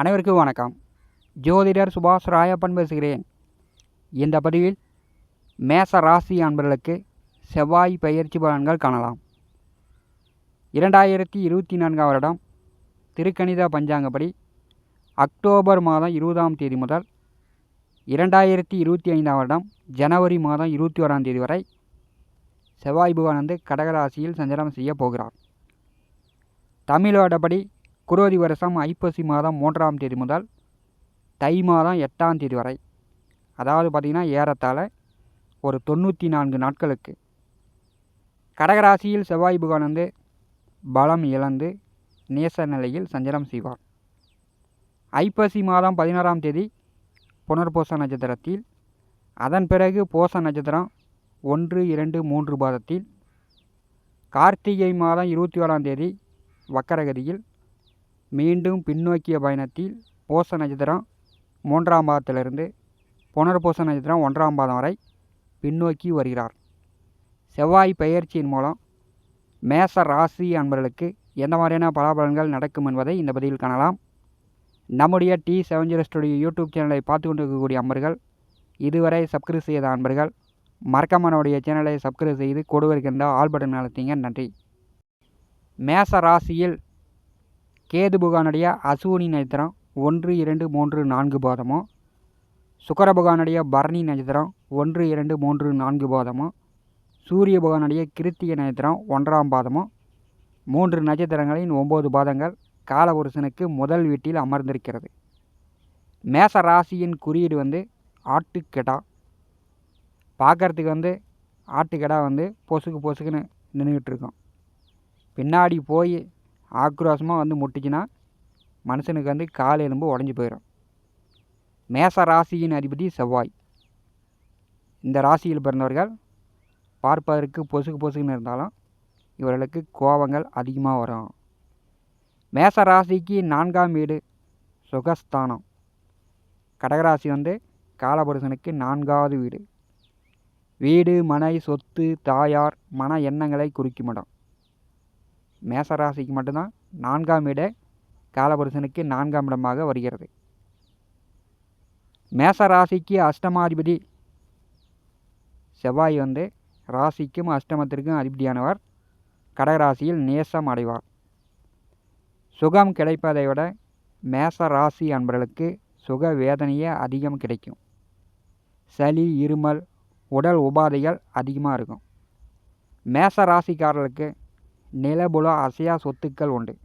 அனைவருக்கும் வணக்கம். ஜோதிடர் சுபாஷ் ராயப்பன் பேசுகிறேன். இந்த பதிவில் மேச ராசி அன்பர்களுக்கு செவ்வாய் பயிற்சி பலன்கள் காணலாம். இரண்டாயிரத்தி இருபத்தி நான்காம் வருடம் திருக்கணித பஞ்சாங்கப்படி அக்டோபர் மாதம் இருபதாம் தேதி முதல் இரண்டாயிரத்தி இருபத்தி ஐந்தாம் வருடம் ஜனவரி மாதம் இருபத்தி ஓராம் தேதி வரை செவ்வாய் பகவான் வந்து கடகராசியில் சஞ்சாரம் செய்ய போகிறார். தமிழோடபடி குரோதி வருஷம் ஐப்பசி மாதம் மூன்றாம் தேதி முதல் தை மாதம் எட்டாம் தேதி வரை. அதாவது பார்த்திங்கன்னா ஏறத்தாழ ஒரு தொண்ணூற்றி நான்கு நாட்களுக்கு. கடகராசியில் செவ்வாய் புகான் வந்து பலம் இழந்து நேச நிலையில் சஞ்சலம் செய்வார். ஐப்பசி மாதம் பதினாறாம் தேதி புனர்பூச நட்சத்திரத்தில் அதன் பிறகு போச நட்சத்திரம் ஒன்று இரண்டு மூன்று பாதத்தில் கார்த்திகை மாதம் இருபத்தி ஓராம் தேதி வக்கரகதியில் மீண்டும் பின்னோக்கிய பயணத்தில் பூச நட்சத்திரம் மூன்றாம் பாதத்திலிருந்து புனர்பூச நட்சத்திரம் ஒன்றாம் பாதம் வரை பின்னோக்கி வருகிறார். செவ்வாய் பெயர்ச்சியின் மூலம் மேச ராசி அன்பர்களுக்கு எந்த மாதிரியான பலாபலன்கள் நடக்கும் என்பதை இந்த பதிவில் காணலாம். நம்முடைய T seven zero studio YouTube சேனலை பார்த்து கொண்டு இருக்கக்கூடிய அன்பர்கள் இதுவரை சப்ஸ்கிரைப் செய்த அன்பர்கள் மறக்காமனுடைய சேனலை சப்ஸ்கிரைப் செய்து கொடுவருக்கின்ற ஆல் பட்டன் அழுத்திங்க. நன்றி. மேச ராசியில் கேது புகானுடைய அசுவினி நட்சத்திரம் ஒன்று இரண்டு மூன்று நான்கு பாதமும் சுக்கர புகானுடைய பரணி நட்சத்திரம் ஒன்று இரண்டு மூன்று நான்கு பாதமும் சூரிய புகானுடைய கிருத்திய நட்சத்திரம் ஒன்றாம் பாதமும் மூன்று நட்சத்திரங்களின் ஒம்பது பாதங்கள் காலபுருஷனுக்கு முதல் வீட்டில் அமர்ந்திருக்கிறது. மேச ராசியின் குறியீடு வந்து ஆட்டுக்கெடா. பார்க்குறதுக்கு வந்து ஆட்டுக்கெடா வந்து பொசுக்கு பொசுக்குன்னு நின்றுக்கிட்டு இருக்கோம். பின்னாடி போய் ஆக்ரோஷமாக வந்து முட்டிச்சுன்னா மனுஷனுக்கு வந்து கால் எலும்பு உடஞ்சி போயிடும் மேச ராசியின் அதிபதி செவ்வாய். இந்த ராசியில் பிறந்தவர்கள் பார்ப்பதற்கு பொசுக்கு பொசுக்குன்னு இருந்தாலும் இவர்களுக்கு கோபங்கள் அதிகமாக வரும். மேச ராசிக்கு நான்காம் வீடு சுகஸ்தானம். கடகராசி வந்து காலபுருஷனுக்கு நான்காவது வீடு. வீடு மனை சொத்து தாயார் மன எண்ணங்களை குறிக்கும் இடம். மேசராசிக்கு மட்டும்தான் நான்காம் இட காலபுருஷனுக்கு நான்காம் இடமாக வருகிறது. மேசராசிக்கு அஷ்டமாதிபதி செவ்வாய் வந்து ராசிக்கும் அஷ்டமத்திற்கும் அதிபதியானவர். கடகராசியில் நேசம் அடைவார். சுகம் கிடைப்பதை விட மேச ராசி அன்பர்களுக்கு சுக வேதனையே அதிகம் கிடைக்கும். சளி இருமல் உடல் உபாதைகள் அதிகமாக இருக்கும். மேச ராசிக்காரர்களுக்கு நிலபுல அசையா சொத்துக்கள் உண்டு.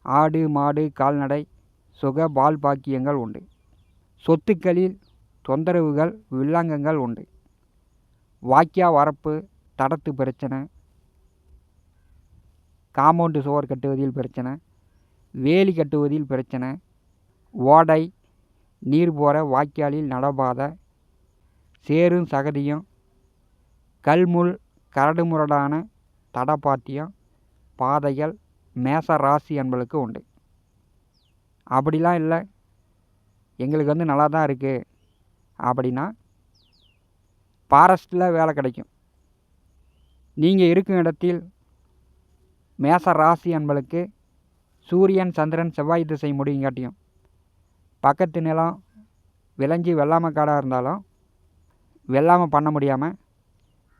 ஆடு மாடு கால்நடை சுக பால் பாக்கியங்கள் உண்டு. சொத்துக்களில் தொந்தரவுகள் வில்லங்கங்கள் உண்டு. வாக்கியா வரப்பு தடத்து பிரச்சனை. காம்பவுண்டு சுவர் கட்டுவதில் பிரச்சனை. வேலி கட்டுவதில் பிரச்சனை. ஓடை நீர் போகிற வாய்க்காலில் நடபாதை. சேரும் சகதியும். கல்முள் கரடுமுரடான தடப்பாத்தியம் பாதைகள் மேச ராசி என்பளுக்கு உண்டு. அப்படிலாம் இல்லை. எங்களுக்கு வந்து நல்லா தான் இருக்குது அப்படின்னா ஃபாரஸ்ட்டில் வேலை கிடைக்கும். நீங்கள் இருக்கும் இடத்தில் மேச ராசி என்பளுக்கு சூரியன் சந்திரன் செவ்வாய் திசை முடியுங்காட்டியும் பக்கத்து நிலம் விளைஞ்சி வெள்ளாமை காடாக இருந்தாலும் வெள்ளாமை பண்ண முடியாமல்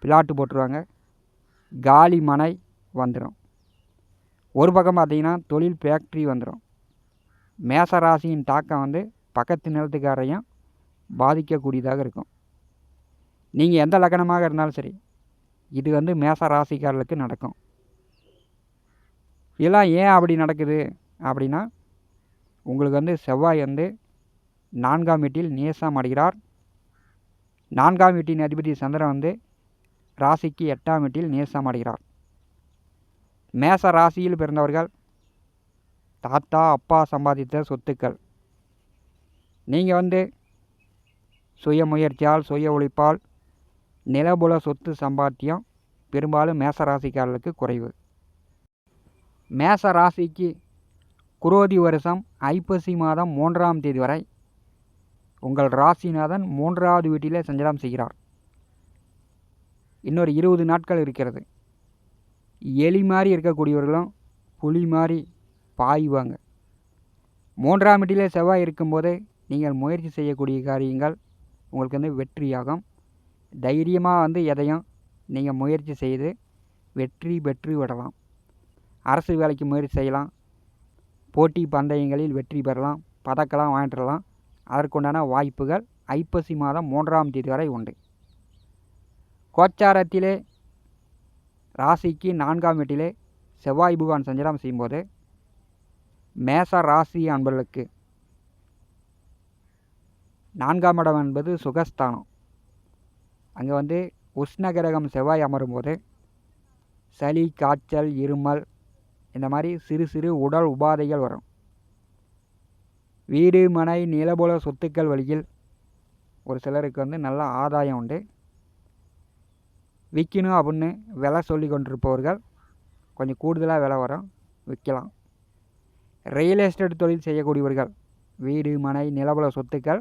பிளாட்டு போட்டுருவாங்க. காலி மனை வந்துடும் ஒரு பக்கம் பார்த்திங்கன்னா தொழில் ஃபேக்ட்ரி வந்துடும் மேச ராசியின் தாக்கம் வந்து பக்கத்து நிலத்துக்காரையும் பாதிக்கக்கூடியதாக இருக்கும். நீங்கள் எந்த லக்கணமாக இருந்தாலும் சரி இது வந்து மேச ராசிக்காரர்களுக்கு நடக்கும். இதெல்லாம் ஏன் அப்படி நடக்குது அப்படின்னா உங்களுக்கு வந்து செவ்வாய் வந்து நான்காம் வீட்டில் நேசம் அடைகிறார். நான்காம் வீட்டின் அதிபதி சந்திரன் வந்து ராசிக்கு எட்டாம் வீட்டில் நேசம் அடைகிறார். மேச ராசியில் பிறந்தவர்கள் தாத்தா அப்பா சம்பாதித்த சொத்துக்கள். நீங்கள் வந்து சுய முயற்சியால் சுய உழைப்பால் நிலபுல சொத்து சம்பாத்தியம் பெரும்பாலும் மேச ராசிக்காரர்களுக்கு குறைவு. மேச ராசிக்கு குரோதி வருஷம் ஐப்பசி மாதம் மூன்றாம் தேதி வரை உங்கள் ராசிநாதன் மூன்றாவது வீட்டிலே சஞ்சலம் செய்கிறார். இன்னொரு இருபது நாட்கள் இருக்கிறது. எலி மாதிரி இருக்கக்கூடியவர்களும் புலி மாதிரி பாய்வாங்க. மூன்றாம் வீட்டிலே செவ்வாய் இருக்கும்போது நீங்கள் முயற்சி செய்யக்கூடிய காரியங்கள் உங்களுக்கு வந்து வெற்றியாகும். தைரியமாக வந்து எதையும் நீங்கள் முயற்சி செய்து வெற்றி பெற்று விடலாம். அரசு வேலைக்கு முயற்சி செய்யலாம். போட்டி பந்தயங்களில் வெற்றி பெறலாம். பதக்கலாம் வாங்கிட்டுலாம் அதற்குண்டான வாய்ப்புகள் ஐப்பசி மாதம் மூன்றாம் தேதி வரை உண்டு. கோச்சாரத்திலே ராசிக்கு நான்காம் வீட்டிலே செவ்வாய் புகான் சஞ்சாரம் செய்யும்போது மேச ராசி அன்பர்களுக்கு நான்காம் இடம் என்பது சுகஸ்தானம். அங்கே வந்து உஷ்ணகிரகம் செவ்வாய் அமரும்போது சளி காய்ச்சல் இருமல் இந்த மாதிரி சிறு சிறு உடல் உபாதைகள் வரும். வீடு மனை நிலபோல சொத்துக்கள் வழியில் ஒரு சிலருக்கு வந்து நல்ல ஆதாயம் உண்டு. விற்கணும் அப்படின்னு விலை சொல்லி கொண்டிருப்பவர்கள் கொஞ்சம் கூடுதலாக விலை வரும் விற்கலாம். ரியல் எஸ்டேட் தொழில் செய்யக்கூடியவர்கள் வீடு மனை நிலவல சொத்துக்கள்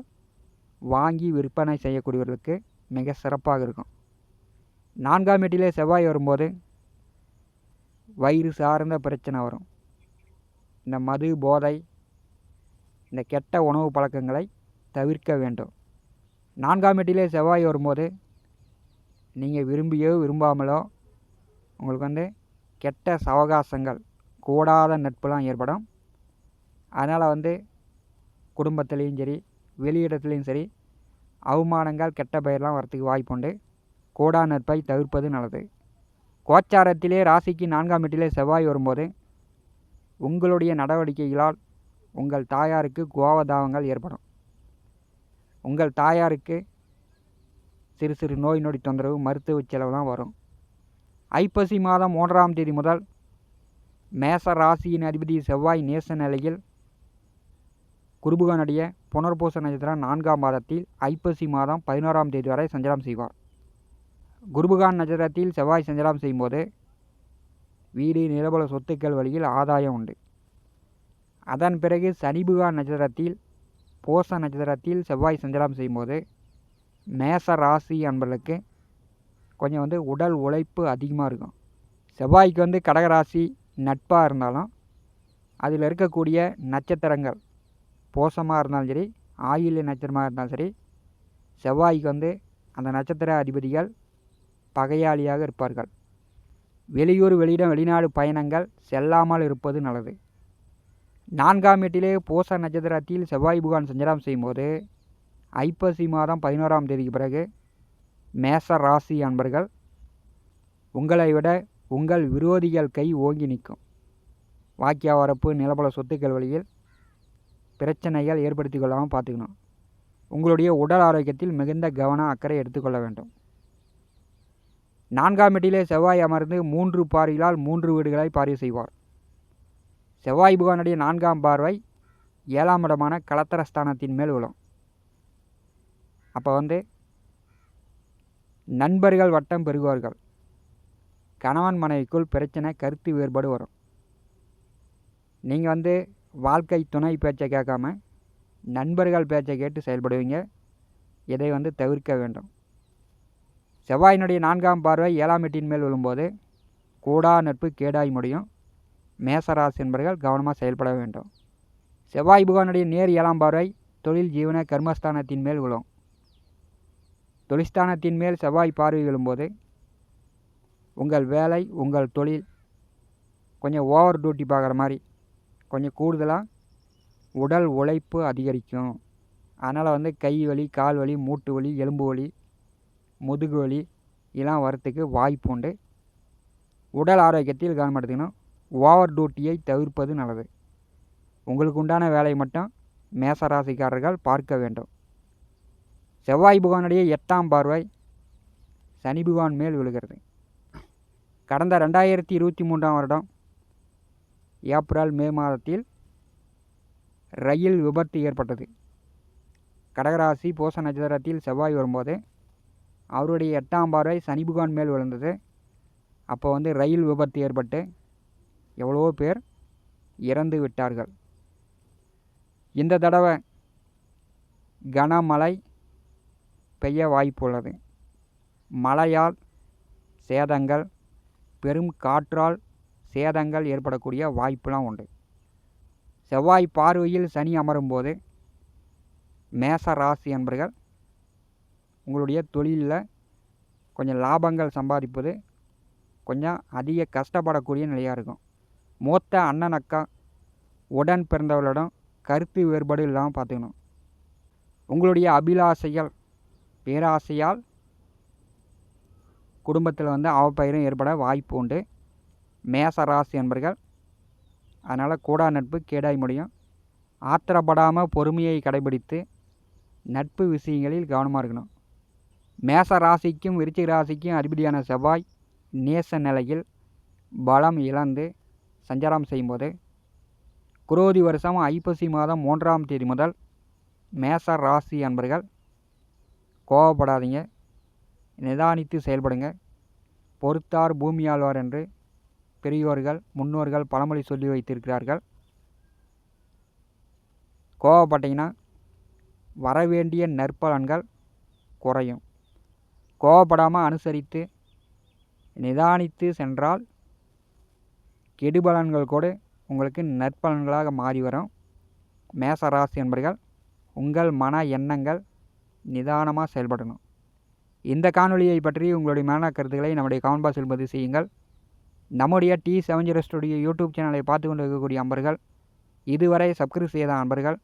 வாங்கி விற்பனை செய்யக்கூடியவர்களுக்கு மிக சிறப்பாக இருக்கும். நான்காம் வீட்டிலே செவ்வாய் வரும்போது வயிறு சார்ந்த பிரச்சனை வரும். இந்த மது போதை இந்த கெட்ட உணவு பழக்கங்களை தவிர்க்க வேண்டும். நான்காம் வீட்டிலே செவ்வாய் வரும்போது நீங்கள் விரும்பியோ விரும்பாமலோ உங்களுக்கு வந்து கெட்ட சவகாசங்கள் கூடாத நட்புலாம் ஏற்படும். அதனால் வந்து குடும்பத்துலேயும் சரி வெளியிடத்துலேயும் சரி அவமானங்கள் கெட்ட பெயர்லாம் வரத்துக்கு வாய்ப்புண்டு கூடா நட்பை தவிர்ப்பது நல்லது. கோச்சாரத்திலே ராசிக்கு நான்காம் வீட்டிலே செவ்வாய் வரும்போது உங்களுடைய நடவடிக்கைகளால் உங்கள் தாயாருக்கு கோவதாவங்கள் ஏற்படும். உங்கள் தாயாருக்கு சிறு சிறு நோய் நொடி தொந்தரவு மருத்துவ செலவுலாம் வரும். ஐப்பசி மாதம் மூன்றாம் தேதி முதல் மேச ராசியின் அதிபதி செவ்வாய் நேச நிலையில் குருபுகனுடைய புனர்பூச நட்சத்திரம் நான்காம் மாதத்தில் ஐப்பசி மாதம் பதினோராம் தேதி வரை சஞ்சலம் செய்வார். குருபுகான் நட்சத்திரத்தில் செவ்வாய் சஞ்சலம் செய்யும்போது வீடு நிலபல சொத்துக்கள் வழியில் ஆதாயம் உண்டு. அதன் பிறகு சனிபுகான் நட்சத்திரத்தில் போச நட்சத்திரத்தில் செவ்வாய் சஞ்சலம் செய்யும்போது மேச ராசி அன்பர்களுக்கு கொஞ்சம் வந்து உடல் உழைப்பு அதிகமாக இருக்கும். செவ்வாய்க்கு வந்து கடகராசி நட்பாக இருந்தாலும் அதில் இருக்கக்கூடிய நட்சத்திரங்கள் போசமாக இருந்தாலும் சரி ஆயில்ய நட்சத்திரமாக இருந்தாலும் சரி செவ்வாய்க்கு வந்து அந்த நட்சத்திர அதிபதிகள் பகையாளியாக இருப்பார்கள். வெளியூர் வெளியிடம் வெளிநாடு பயணங்கள் செல்லாமல் இருப்பது நல்லது. நான்காம் வீட்டிலே பூச நட்சத்திரத்தில் செவ்வாய் புகான் சஞ்சாரம் செய்யும்போது ஐப்பசி மாதம் பதினோராம் தேதிக்கு பிறகு மேச ராசி அன்பர்கள் உங்களை விட உங்கள் விரோதிகள் கை ஓங்கி நிற்கும். வாக்கிய வரப்பு நிலப்பல சொத்துக்கள் வழியில் பிரச்சனைகள் ஏற்படுத்தி கொள்ளாமல் பார்த்துக்கணும். உங்களுடைய உடல் ஆரோக்கியத்தில் மிகுந்த கவனம் அக்கறை எடுத்துக்கொள்ள வேண்டும். நான்காம் வீட்டிலே செவ்வாய் அமர்ந்து மூன்று பார்வைகளால் மூன்று வீடுகளை பார்வை செய்வார். செவ்வாய் புகானுடைய நான்காம் பார்வை ஏழாம் இடமான கலத்தரஸ்தானத்தின் மேல் விழும். அப்போ வந்து நண்பர்கள் வட்டம் பெறுவார்கள். கணவன் மனைவிக்குள் பிரச்சனை கருத்து வேறுபாடு வரும். நீங்கள் வந்து வாழ்க்கை துணை பேச்சை கேட்காம நண்பர்கள் பேச்சை கேட்டு செயல்படுவீங்க. இதை வந்து தவிர்க்க வேண்டும். செவ்வாயினுடைய நான்காம் பார்வை ஏழாம் எட்டின் மேல் விழும்போது கூடா நட்பு கேடாய் முடியும். மேசராசி என்பர்கள் கவனமாக செயல்பட வேண்டும். செவ்வாய் புகானுடைய நேர் ஏழாம் பார்வை தொழில் ஜீவன கர்மஸ்தானத்தின் மேல் விழும். தொழிற்ஸ்தானத்தின் மேல் செவ்வாய் பார்வை விழும்போது உங்கள் வேலை உங்கள் தொழில் கொஞ்சம் ஓவர் டியூட்டி பார்க்குற மாதிரி கொஞ்சம் கூடுதலாக உடல் உழைப்பு அதிகரிக்கும். அதனால் வந்து கை வலி கால் வலி மூட்டு வலி எலும்பு வலி முதுகு வலி இதெல்லாம் வரத்துக்கு வாய்ப்பு உண்டு. உடல் ஆரோக்கியத்தில் கவனம் எடுத்துக்கணும் ஓவர் டியூட்டியை தவிர்ப்பது நல்லது. உங்களுக்கு உண்டான வேலையை மட்டும் மேசராசிக்காரர்கள் பார்க்க வேண்டும். செவ்வாய் புகானுடைய எட்டாம் பார்வை சனி புகான் மேல் விழுகிறது. கடந்த ரெண்டாயிரத்தி இருபத்தி மூன்றாம் வருடம் ஏப்ரல் மே மாதத்தில் ரயில் விபத்து ஏற்பட்டது. கடகராசி போச நட்சத்திரத்தில் செவ்வாய் வரும்போது அவருடைய எட்டாம் பார்வை சனி புகான் மேல் விழுந்தது. அப்போ வந்து ரயில் விபத்து ஏற்பட்டு எவ்வளவோ பேர் இறந்து விட்டார்கள். இந்த தடவை கனமழை பெய்ய வாய்ப்புள்ளது. மழையால் சேதங்கள் பெரும் காற்றால் சேதங்கள் ஏற்படக்கூடிய வாய்ப்புலாம் உண்டு. செவ்வாய் பார்வையில் சனி அமரும்போது மேச ராசி என்பர்கள் உங்களுடைய தொழிலில் கொஞ்சம் லாபங்கள் சம்பாதிப்பது கொஞ்சம் அதிக கஷ்டப்படக்கூடிய நிலையாக இருக்கும். மூத்த அண்ணன் அக்கா உடன் பிறந்தவர்களிடம் கருத்து வேறுபாடு இல்லாமல் பார்த்துக்கணும். உங்களுடைய அபிலாசைகள் பேராசையால் குடும்பத்தில் வந்து அவப்பயிரும் ஏற்பட வாய்ப்பு உண்டு. மேச ராசி என்பர்கள் அதனால் கூடா நட்பு கேடாய் முடியும். ஆத்திரப்படாமல் பொறுமையை கடைபிடித்து நட்பு விஷயங்களில் கவனமாக இருக்கணும். மேச ராசிக்கும் விருச்சிக ராசிக்கும் அதிபதியான செவ்வாய் நேச நிலையில் பலம் இழந்து சஞ்சாரம் செய்யும்போது குரோதி வருஷம் ஐப்பசி மாதம் மூன்றாம் தேதி முதல் மேச ராசி அன்பர்கள் கோவப்படாதீங்க. நிதானித்து செயல்படுங்க. பொறுத்தார் பூமியாள்வார் என்று பெரியோர்கள் முன்னோர்கள் பழமொழி சொல்லி வைத்திருக்கிறார்கள். கோவப்பட்டீங்கன்னா வரவேண்டிய நற்பலன்கள் குறையும். கோவப்படாமல் அனுசரித்து நிதானித்து சென்றால் கெடுபலன்கள் கூட உங்களுக்கு நற்பலன்களாக மாறி வரும். மேசராசி என்பர்கள் உங்கள் மன எண்ணங்கள் நிதானமாக செயல்படணும். இந்த காணொலியை பற்றி உங்களுடைய மேலான கருத்துக்களை நம்முடைய கமெண்ட் பாக்ஸில் பதிவு செய்யுங்கள். நம்முடைய T seven zero studio YouTube சேனலை பார்த்து கொண்டு இருக்கக்கூடிய அன்பர்கள் இதுவரை சப்ஸ்கிரைப் செய்த அன்பர்கள்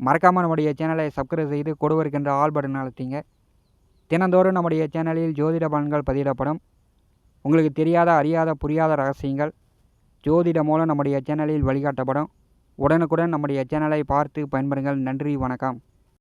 மறக்காமல் நம்முடைய சேனலை சப்ஸ்கிரைப் செய்து கொடுவருக்கின்ற ஆல் பட்டன் அழுத்திங்க. தினந்தோறும் நம்முடைய சேனலில் ஜோதிட பலன்கள் பதிவிடப்படும். உங்களுக்கு தெரியாத அறியாத புரியாத ரகசியங்கள் ஜோதிட மூலம் நம்முடைய சேனலில் வழிகாட்டப்படும். உடனுக்குடன் நம்முடைய சேனலை பார்த்து பயன்பெறுங்கள். நன்றி வணக்கம்.